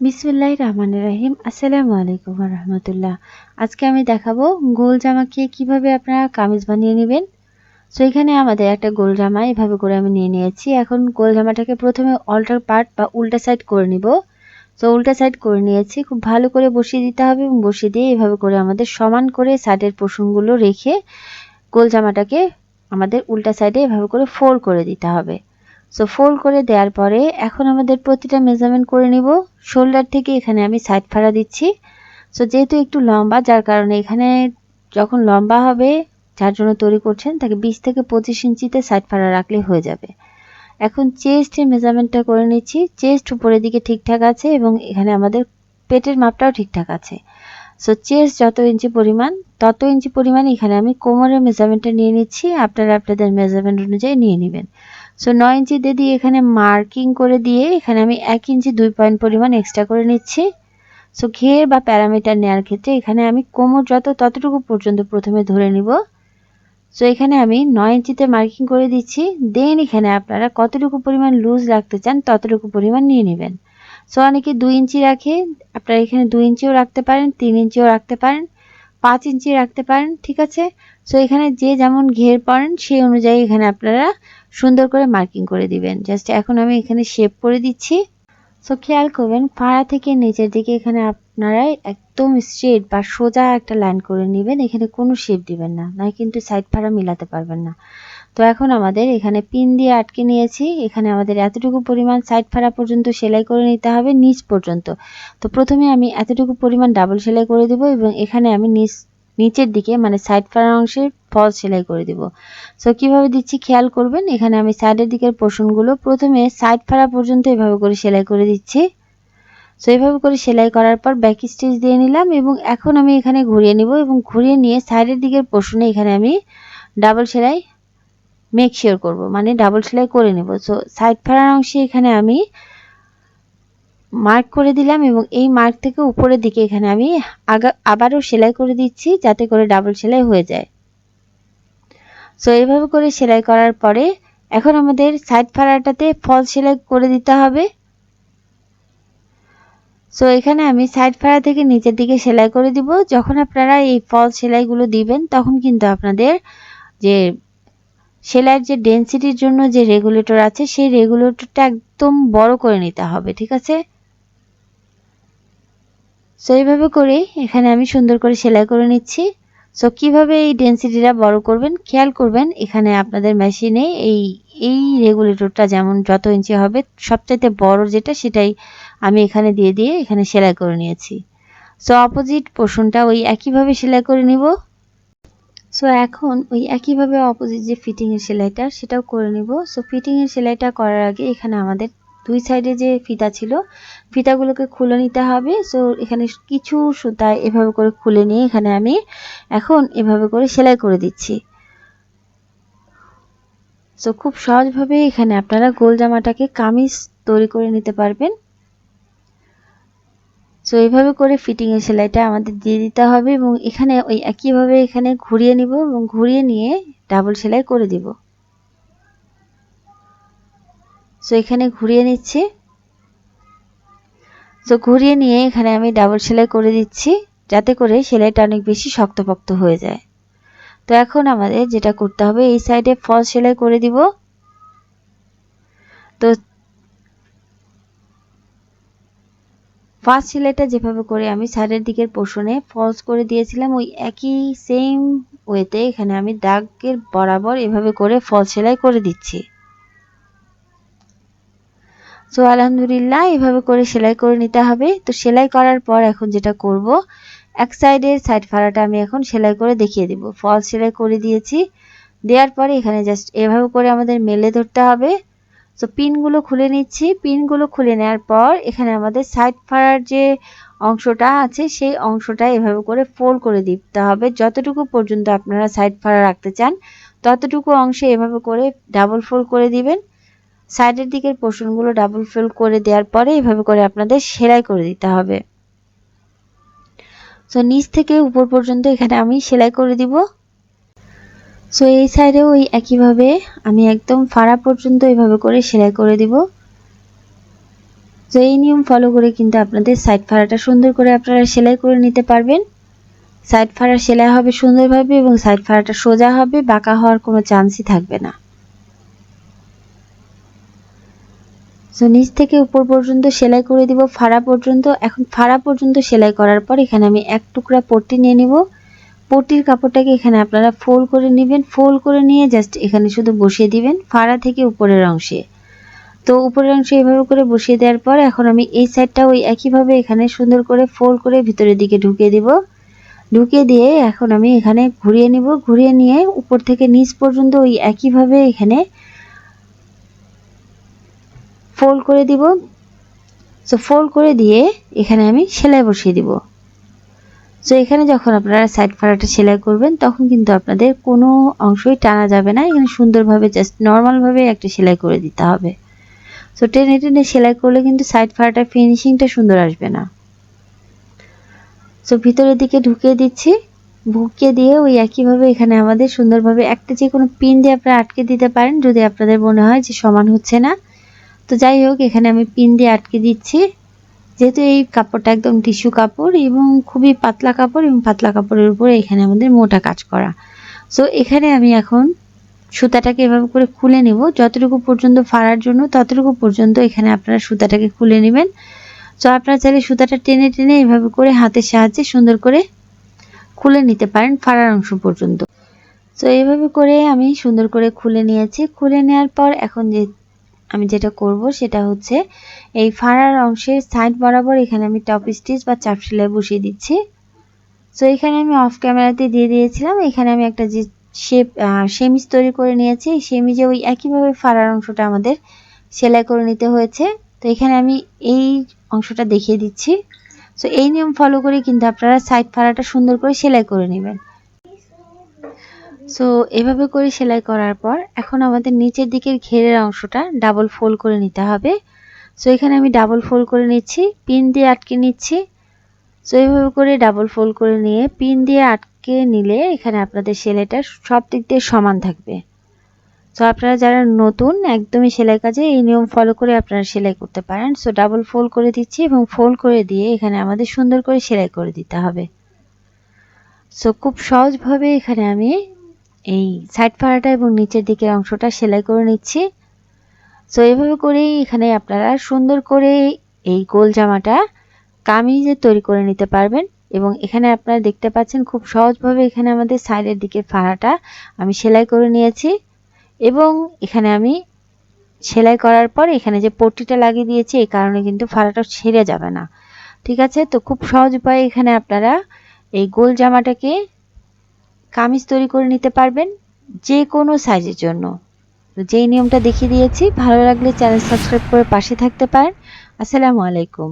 বিসমিল্লাহ রহমান রাহিম। আসসালামু আলাইকুম রহমতুল্লাহ। আজকে আমি দেখাবো গোল জামাকে কীভাবে আপনারা কামিজ বানিয়ে নেবেন। সো এখানে আমাদের একটা গোল জামা এভাবে করে আমি নিয়ে নিয়েছি। এখন গোল জামাটাকে প্রথমে অল্টার পার্ট বা উল্টা সাইড করে নিব। সো উল্টা সাইড করে নিয়েছি। খুব ভালো করে বসিয়ে দিতে হবে এবং বসিয়ে দিয়ে এভাবে করে আমাদের সমান করে সাইডের পোষণগুলো রেখে গোল জামাটাকে আমাদের উল্টা সাইডে এভাবে করে ফোল্ড করে দিতে হবে। সো ফোল্ড করে দেওয়ার পরে এখন আমাদের প্রতিটা মেজারমেন্ট করে নিব। শোল্ডার থেকে এখানে আমি সাইড ফাড়া দিচ্ছি। সো যেহেতু একটু লম্বা, যার কারণে এখানে যখন লম্বা হবে, যার জন্য তৈরি করছেন, তাকে বিশ থেকে পঁচিশ ইঞ্চিতে সাইড ফাড়া রাখলে হয়ে যাবে। এখন চেস্টের মেজারমেন্টটা করে নিচ্ছি। চেস্ট উপরের দিকে ঠিকঠাক আছে এবং এখানে আমাদের পেটের মাপটাও ঠিকঠাক আছে। সো চেস্ট যত ইঞ্চি পরিমাণ, তত ইঞ্চি পরিমাণ এখানে আমি কোমরের মেজারমেন্টটা নিয়ে নিচ্ছি। আপনারা আপনাদের মেজারমেন্ট অনুযায়ী নিয়ে নেবেন। সো নয় ইঞ্চি দিয়ে এখানে মার্কিং করে দিয়ে এখানে আমি এক ইঞ্চি দুই পয়েন্ট পরিমাণ এক্সট্রা করে নিচ্ছি। সো ঘের বা প্যারামিটার নেওয়ার ক্ষেত্রে এখানে আমি কোমর যত ততটুকু পর্যন্ত প্রথমে ধরে নিব। সো এখানে আমি নয় ইঞ্চিতে মার্কিং করে দিচ্ছি। দেন এখানে আপনারা কতটুকু পরিমাণ লুজ রাখতে চান ততটুকু পরিমাণ নিয়ে নেবেন। সো অনেকে দুই ইঞ্চি রাখে, আপনারা এখানে দুই ইঞ্চিও রাখতে পারেন, তিন ইঞ্চিও রাখতে পারেন। পাঁচ ইঞ্চি রাখতে পারেন, ঠিক আছে? সো এখানে যে যেমন ঘের পড়েন, সেই অনুযায়ী এখানে আপনারা সুন্দর করে মার্কিং করে দিবেন। জাস্ট এখন আমি এখানে শেপ করে দিচ্ছি। সো খেয়াল করবেন ফাড়া থেকে নিচের দিকে এখানে আপনারা একদম স্ট্রেট বা সোজা একটা লাইন করে নেবেন। এখানে কোনো শেপ দিবেন না, নয় কিন্তু সাইড ফাড়া মিলাতে পারবেন না। তো এখন আমাদের এখানে পিন দিয়ে আটকে নিয়েছি। এখানে আমাদের এতটুকু পরিমাণ সাইড ফাড়া পর্যন্ত সেলাই করে নিতে হবে, নিচ পর্যন্ত। তো প্রথমে আমি এতটুকু পরিমাণ ডাবল সেলাই করে দেব এবং এখানে আমি নিচ, নিচের দিকে মানে সাইড ফাড়ার অংশে ফল সেলাই করে দিব। সো কীভাবে দিচ্ছি খেয়াল করবেন? এখানে আমি সাইডের দিকের পোর্শনগুলো প্রথমে সাইড ফাড়া পর্যন্ত এভাবে করে সেলাই করে দিচ্ছি। সো এইভাবে করে সেলাই করার পর ব্যাক স্টিচ দিয়ে নিলাম এবং এখন আমি এখানে ঘুরিয়ে নিব এবং ঘুরিয়ে নিয়ে সাইডের দিকের পোর্শনে এখানে আমি ডাবল সেলাই মেক শিওর করব মানে ডাবল সেলাই করে নেব। সো সাইড ফাড়ার অংশে এখানে আমি মার্ক করে দিলাম এবং এই মার্ক থেকে উপরের দিকে এখানে আমি আগা আবারও সেলাই করে দিচ্ছি যাতে করে ডাবল সেলাই হয়ে যায়। সো এইভাবে করে সেলাই করার পরে এখন আমাদের সাইড ফাড়াটাতে ফল সেলাই করে দিতে হবে। সো এখানে আমি সাইড ফাড়া থেকে নিচের দিকে সেলাই করে দিব। যখন আপনারা এই ফল সেলাইগুলো দিবেন, তখন কিন্তু আপনাদের যে সেলাইয়ের যে ডেন্সিটির জন্য যে রেগুলেটর আছে, সেই রেগুলেটরটা একদম বড় করে নিতে হবে, ঠিক আছে? সো এইভাবে করে এখানে আমি সুন্দর করে সেলাই করে নিচ্ছি। সো কীভাবে এই ডেন্সিটিটা বড় করবেন? খেয়াল করবেন, এখানে আপনাদের মেশিনে এই এই রেগুলেটরটা যেমন যত ইঞ্চি হবে, সবচাইতে বড় যেটা, সেটাই আমি এখানে দিয়ে দিয়ে এখানে সেলাই করে নিয়েছি। সো অপোজিট পোর্শনটা ওই একইভাবে সেলাই করে নিব। সো এখন ওই একইভাবে অপোজিট যে ফিটিংয়ের সেলাইটা, সেটাও করে নিব। সো ফিটিংয়ের সেলাইটা করার আগে এখানে আমাদের দুই সাইডে যে ফিতা ছিল, ফিতাগুলোকে খুলে নিতে হবে। সো এখানে কিছু সুতা এভাবে করে খুলে নিয়ে এখানে আমি এখন এভাবে করে সেলাই করে দিচ্ছি। সো খুব সহজভাবে এখানে আপনারা গোল জামাটাকে কামিজ তৈরি করে নিতে পারবেন। সো এইভাবে করে ফিটিংয়ের সেলাইটা আমাদের দিয়ে দিতে হবে এবং এখানে ওই একইভাবে এখানে ঘুরিয়ে নিব এবং ঘুরিয়ে নিয়ে ডাবল সেলাই করে দিব। সো এখানে ঘুরিয়ে নিচ্ছি। সো ঘুরিয়ে নিয়ে এখানে আমি ডাবল সেলাই করে দিচ্ছি যাতে করে সেলাইটা অনেক বেশি শক্তপোক্ত হয়ে যায়। তো, এখন আমাদের যেটা করতে হবে, এই সাইডে ফলস সেলাই করে দিব। তো ফার্স্ট সেলাইটা যেভাবে করে আমি সাইডের দিকের পোষণে ফলস করে দিয়েছিলাম, ওই একই সেম ওয়েতে এখানে আমি দাগের বরাবর এভাবে করে ফলস সেলাই করে দিচ্ছি। সো আলহামদুলিল্লাহ, এভাবে করে সেলাই করে নিতে হবে। তো সেলাই করার পর এখন যেটা করব, এক সাইডের সাইড ফাড়াটা আমি এখন সেলাই করে দেখিয়ে দিব। ফলস সেলাই করে দিয়েছি। দেওয়ার পরে এখানে জাস্ট এভাবে করে আমাদের মেলে ধরতে হবে। সো পিনগুলো খুলে নিচ্ছি। পিনগুলো খুলে নেওয়ার পর এখানে আমাদের সাইড ফাড়ার যে অংশটা আছে, সেই অংশটা এভাবে করে ফোল্ড করে দিতে হবে। যতটুকু পর্যন্ত আপনারা সাইড ফাড়া রাখতে চান, ততটুকু অংশে এভাবে করে ডাবল ফোল্ড করে দিবেন। সাইডের দিকের পোর্শনগুলো ডাবল ফোল্ড করে দেওয়ার পরে এভাবে করে আপনাদের সেলাই করে দিতে হবে। সো নিচ থেকে উপর পর্যন্ত এখানে আমি সেলাই করে দিব। সো এই সাইডেও ওই একইভাবে আমি একদম ফাড়া পর্যন্ত এইভাবে করে সেলাই করে দিব। তো এই নিয়ম ফলো করে কিন্তু আপনাদের সাইড ফাড়াটা সুন্দর করে আপনারা সেলাই করে নিতে পারবেন। সাইড ফাড়া সেলাই হবে সুন্দরভাবে এবং সাইড ফাড়াটা সোজা হবে, বাঁকা হওয়ার কোনো চান্সই থাকবে না। তো নিচ থেকে উপর পর্যন্ত সেলাই করে দিব, ফাড়া পর্যন্ত। এখন ফাড়া পর্যন্ত সেলাই করার পর এখানে আমি এক টুকরা পট্টি নিয়ে নিব। পট্টির কাপড়টাকে এখানে আপনারা ফোল্ড করে নেবেন। ফোল্ড করে নিয়ে জাস্ট এখানে শুধু বসিয়ে দিবেন, ফাড়া থেকে উপরের অংশে। তো উপরের অংশে এভাবে করে বসিয়ে দেওয়ার পর এখন আমি এই সাইডটা ওই একইভাবে এখানে সুন্দর করে ফোল্ড করে ভিতরের দিকে ঢুকিয়ে দিব। ঢুকিয়ে দিয়ে এখন আমি এখানে ঘুরিয়ে নিব। ঘুরিয়ে নিয়ে উপর থেকে নিচ পর্যন্ত ওই একইভাবে এখানে ফোল্ড করে দিব। সো ফোল্ড করে দিয়ে এখানে আমি সেলাই বসিয়ে দিব। সো এখানে যখন আপনারা সাইড ফাড়াটা সেলাই করবেন, তখন কিন্তু আপনাদের কোনো অংশই টানা যাবে না। এখানে সুন্দরভাবে জাস্ট নর্মালভাবে একটা সেলাই করে দিতে হবে। সো টেনে টেনে সেলাই করলে কিন্তু সাইড ফাড়াটার ফিনিশিংটা সুন্দর আসবে না। সো ভিতরের দিকে ঢুকিয়ে দিচ্ছি। ঢুকিয়ে দিয়ে ওই একইভাবে এখানে আমাদের সুন্দরভাবে একটা যে কোনো পিন দিয়ে আপনারা আটকে দিতে পারেন, যদি আপনাদের মনে হয় যে সমান হচ্ছে না। তো যাই হোক, এখানে আমি পিন দিয়ে আটকে দিচ্ছি। যেহেতু এই কাপড়টা একদম টিস্যু কাপড় এবং খুবই পাতলা কাপড় এবং পাতলা কাপড়ের উপরে এখানে আমাদের মোটা কাজ করা। সো এখানে আমি এখন সুতাটাকে এভাবে করে খুলে নিব। যতটুকু পর্যন্ত ফাড়ার জন্য ততটুকু পর্যন্ত এখানে আপনারা সুতাটাকে খুলে নেবেন। সো আপনারা চাইলে সুতাটা টেনে টেনে এভাবে করে হাতের সাহায্যে সুন্দর করে খুলে নিতে পারেন ফাড়ার অংশ পর্যন্ত। তো এইভাবে করে আমি সুন্দর করে খুলে নিয়েছি। খুলে নেওয়ার পর এখন যে আমি যেটা করব সেটা হচ্ছে এই ফাড়ার অংশের সাইড বরাবর এখানে আমি টপ স্টিচ বা চাপ সেলাই বসিয়ে দিচ্ছি। সো এখানে আমি অফ ক্যামেরাতে দিয়ে দিয়েছিলাম। এখানে আমি একটা যে শেপ সেমিজ তৈরি করে নিয়েছি। সেমিজে ওই একইভাবে ফাড়ার অংশটা আমাদের সেলাই করে নিতে হয়েছে। তো, এখানে আমি এই অংশটা দেখিয়ে দিচ্ছি। সো এই নিয়ম ফলো করে কিন্তু আপনারা সাইড ফাড়াটা সুন্দর করে সেলাই করে নেবেন। সো এভাবে করে সেলাই করার পর এখন আমাদের নিচের দিকের ঘেরের অংশটা ডাবল ফোল্ড করে নিতে হবে। সো এখানে আমি ডাবল ফোল্ড করে নিচ্ছি পিন দিয়ে আটকে নিচ্ছি। সো এইভাবে করে ডাবল ফোল্ড করে নিয়ে পিন দিয়ে আটকে নিলে এখানে আপনাদের সেলাইটা সব দিক দিয়ে সমান থাকবে। সো আপনারা যারা নতুন, একদমই সেলাই কাজে এই নিয়ম ফলো করে আপনারা সেলাই করতে পারেন। সো ডাবল ফোল্ড করে দিচ্ছি এবং ফোল্ড করে দিয়ে এখানে আমাদের সুন্দর করে সেলাই করে দিতে হবে। সো খুব সহজভাবে এখানে আমি এই সাইড ফাড়াটা এবং নিচের দিকের অংশটা সেলাই করে নিচ্ছি। সো এভাবে করেই এখানে আপনারা সুন্দর করে এই গোল জামাটা কামিজে তৈরি করে নিতে পারবেন এবং এখানে আপনারা দেখতে পাচ্ছেন খুব সহজভাবে এখানে আমাদের সাইডের দিকের ফাড়াটা আমি সেলাই করে নিয়েছি এবং এখানে আমি সেলাই করার পর এখানে যে পট্টিটা লাগিয়ে দিয়েছি, এই কারণে কিন্তু ফাড়াটা ছেড়ে যাবে না। ঠিক আছে? তো খুব সহজ উপায়ে এখানে আপনারা এই গোল জামাটাকে কামিজ তৈরি করে নিতে পারবেন যে কোনো সাইজের জন্য। যেই নিয়মটা দেখিয়ে দিয়েছি, ভালো লাগলে চ্যানেল সাবস্ক্রাইব করে পাশে থাকতে পারেন। আসসালামু আলাইকুম।